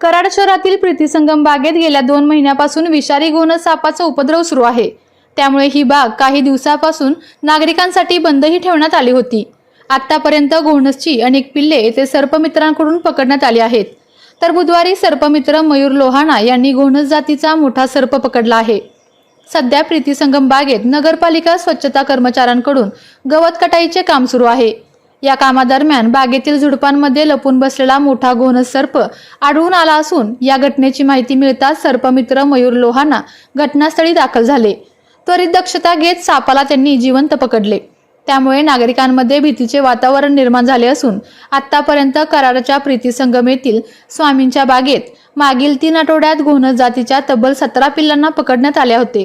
कराड शहरातील प्रीतीसंगम बागेत गेल्या दोन महिन्यापासून विषारी घोणस सापाचा उपद्रव सुरू आहे. त्यामुळे ही बाग काही दिवसापासून नागरिकांसाठी बंदही ठेवण्यात आली होती. आतापर्यंत घोणसची अनेक पिल्ले येथे सर्पमित्रांकडून पकडण्यात आली आहेत. तर बुधवारी सर्पमित्र मयूर लोहाणा यांनी घोणस जातीचा मोठा सर्प पकडला आहे. सध्या प्रीतीसंगम बागेत नगरपालिका स्वच्छता कर्मचाऱ्यांकडून गवत कटाईचे काम सुरू आहे. या कामादरम्यान बागेतील झुडपांमध्ये लपून बसलेला मोठा घोणस सर्प आढळून आला असून या घटनेची माहिती मिळताच सर्पमित्र मयूर लोहाना घटनास्थळी दाखल झाले. त्वरित दक्षता घेत सापाला त्यांनी जिवंत पकडले. त्यामुळे नागरिकांमध्ये भीतीचे वातावरण निर्माण झाले असून आतापर्यंत कराडच्या प्रीतीसंगम येथील स्वामींच्या बागेत मागील तीन आठवड्यात घोणस जातीच्या तब्बल सतरा पिल्लांना पकडण्यात आले होते.